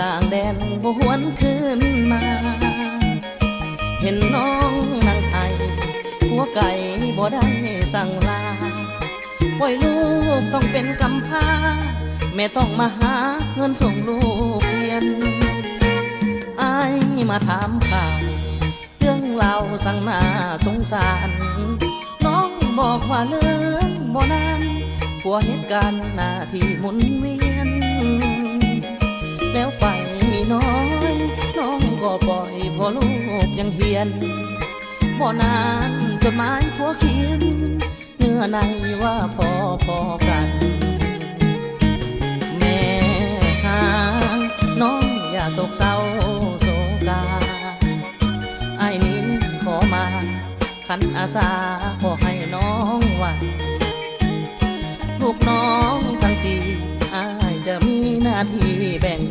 ต่างแดนบ่หวนคืนมา เห็นน้องนั่งไอหัวไก่บ่ได้สั่งลา ปล่อยลูกต้องเป็นกำพร้าแม่ต้องมาหาเงินส่งลูกเรียนอายมาถามข่าวเรื่องเราสั่งหน้าสงสาร น้องบอกว่าเรื่องบ่นานผัวเหตุการณ์หน้าที่หมุนเวียน แล้วไปมีน้อย น้องก็ปล่อยพอลูกยังเฮียนบ่นานจดหมายผัวเขียนเนื้อในว่าพอพอกัน แม่หางน้องอย่าโศกเศร้าโศกาไอ้ายนี้ขอมา ขันอาสาขอให้น้องวันลูกน้องทั้งสี่อายจะมีหน้าที่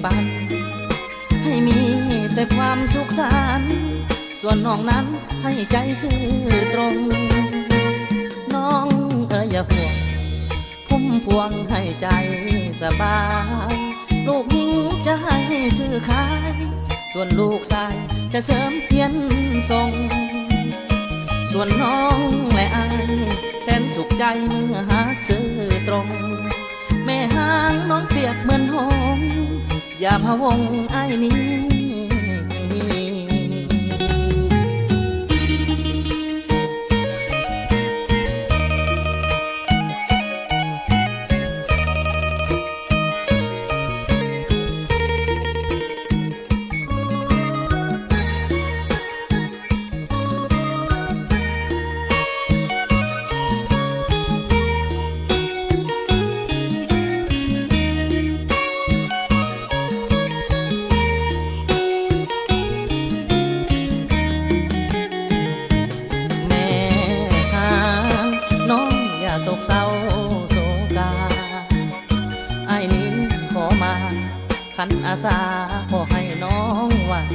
บัน ให้มีแต่ความสุขสันส่วนน้องนั้นให้ใจซื่อตรง น้องเอ๋ยอย่าห่วงพุ่มพวงให้ใจสบาย ลูกหญิงจะให้ซื้อขาย ส่วนลูกชายจะเสริมเพียนทรง ส่วนน้องและอายแสนสุขใจเมื่อหากซื้อตรง แม่หางน้องเปียบเหมือนหง อย่าพะวงไอ้ายนี้ ขันอาขอให้น้องวัน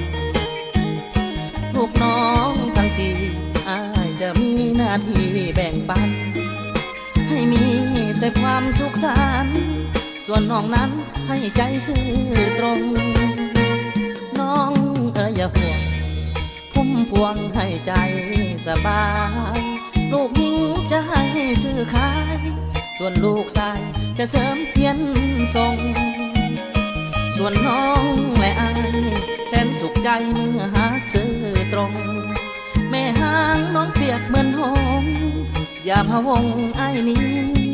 ลูกน้องทั้งสี่อายจะมีหน้าที่แบ่งปัน ให้มีแต่ความสุขสันต์ส่วนน้องนั้นให้ใจซื่อตรง น้องเอ๋ยอย่าห่วงพุ่มพวงให้ใจสบาย ลูกหญิงจะให้ซื้อขาย ส่วนลูกชายจะเสริมเพียนทรง ส่วนน้องและอายแสนสุขใจเมื่อหากซื้อตรง แม่หางน้องเปียกเหมือนหงอย่าพะวงไอ้นี้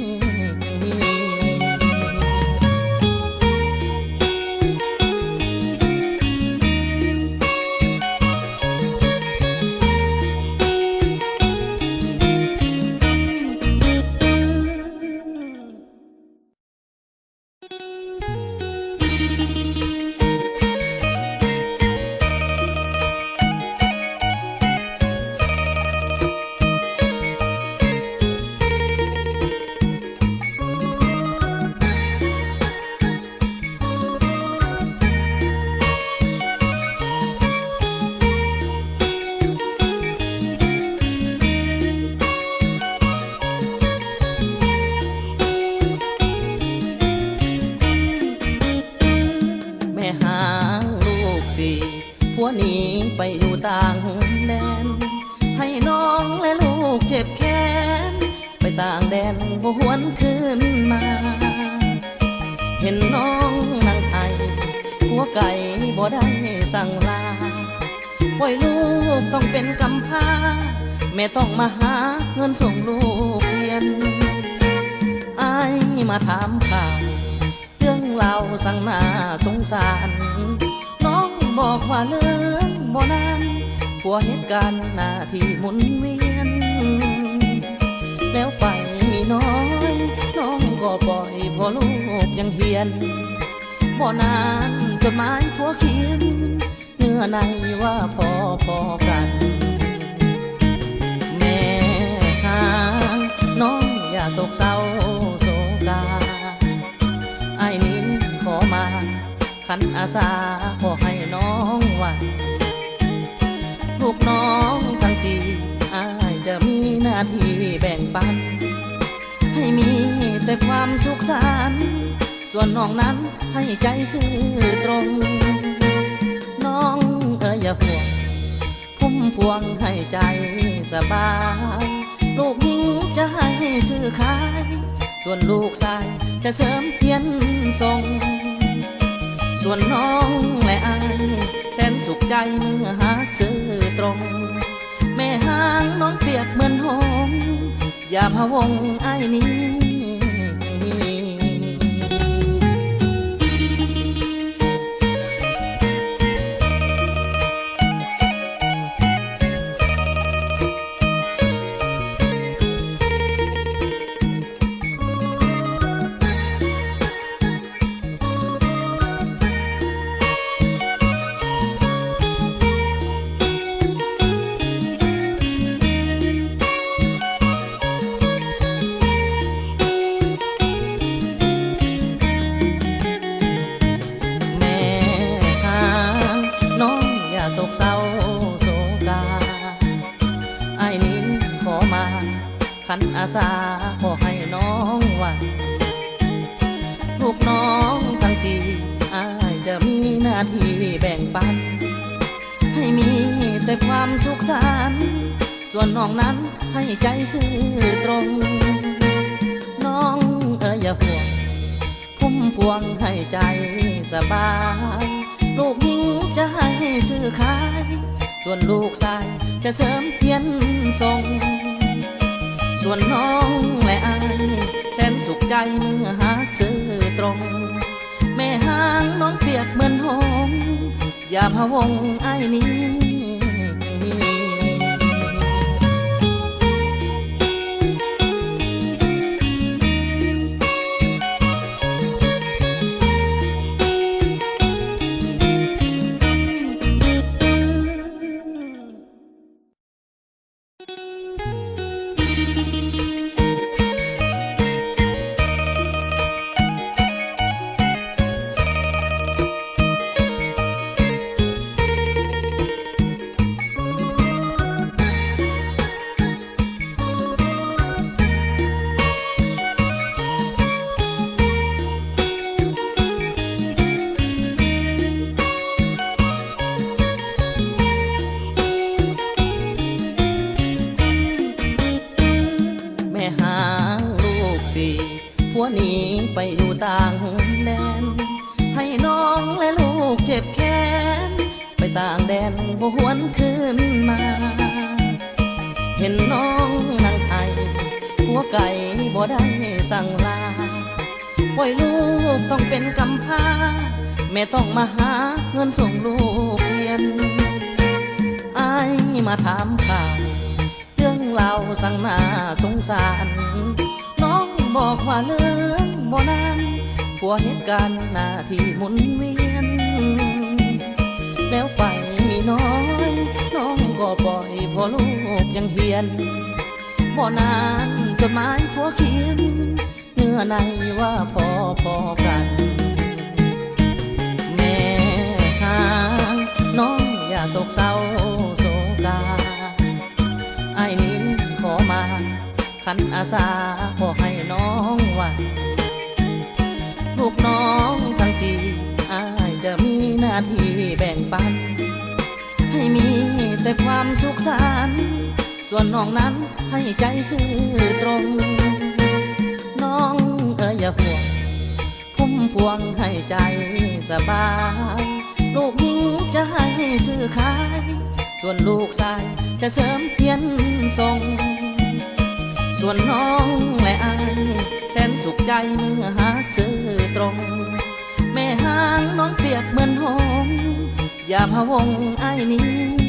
ไปอยู่ต่างแดน ให้น้องและลูกเจ็บแค้น ไปต่างแดนบ่หวนคืนมา เห็นน้องนั่งไอหัวไก่บ่ได้สั่งลา ปล่อยลูกต้องเป็นกำพร้าแม่ต้องมาหาเงินส่งลูกเรียนอายมาถามข่าวเรื่องเราสั่งหน้าสงสาร น้องบอกว่าเรื่อง บ่นานผัวเหตุการณ์หน้าที่หมุนเวียน แล้วไปมีน้อย น้องก็ปล่อยพอลูกยังเฮียนบ่นานจดหมายผัวเขียนเนื้อในว่าพอพอกัน แม่หางน้องอย่าโศกเศร้าโศกาไอ้ายนี้ขอมาขันอาสาขอให้น้องวัน ลูกน้องทั้งสี่อายจะมีหน้าที่แบ่งปัน ให้มีแต่ความสุขสันต์ส่วนน้องนั้นให้ใจซื่อตรง น้องเอ๋ยอย่าห่วงพุ่มพวงให้ใจสบาย ลูกหญิงจะให้ซื้อขาย ส่วนลูกชายจะเสริมเพียนทรง ส่วนน้องและอายแสนสุขใจเมื่อหาเจอตรง แม่หางน้องเปียกเหมือนหงอย่าพะวงไอ้ายนี้ ขันอาสาขอให้น้องวันลูกน้องทั้งสี่อายจะมีหน้าที่แบ่งปัน ให้มีแต่ความสุขสันต์ส่วนน้องนั้นให้ใจซื่อตรง น้องเอ๋ยอย่าห่วงพุ่มพวงให้ใจสบาย ลูกหญิงจะให้ซื้อขาย ส่วนลูกชายจะเสริมเพียนทรง ส่วนน้องและอายแสนสุขใจเมื่อหากซื้อตรง แม่หางน้องเปียกเหมือนหงอย่าพะวงไอ้นี้ บ่หวนคืนมา เห็นน้องนั่งไอหัวไก่บ่ได้สั่งลาปล่อยลูกต้องเป็นกำพร้าแม่ต้องมาหาเงินส่งลูกเรียนอมาถามข่าวเรื่องเราสั่งหน้าสงสาร น้องบอกว่าเรื่องบ่นานผัวเหตุการณ์หน้าที่หมุนเวียนแล้วไป น้อย น้องก็ปล่อยพอลูกยังเฮียนบ่นานจดหมายผัวเขียน เนื้อในว่าพอพอกัน แม่หางน้องอย่าโศกเศร้าโศกาไอ้ายนี้ขอมา ขันอาสาขอให้น้องวันลูกน้อง ความสุขสันส่วนน้องนั้นให้ใจซื่อตรง น้องเอ๋ยอย่าห่วงพุ่มพวงให้ใจสบายลูกหญิงจะให้ซื้อขาย ส่วนลูกชายจะเสริมเพียนทรง ส่วนน้องและอายแสนสุขใจเมื่อหากซื้อตรง แม่หางน้องเปียบเหมือนหงอย่าพะวงไอ้นี้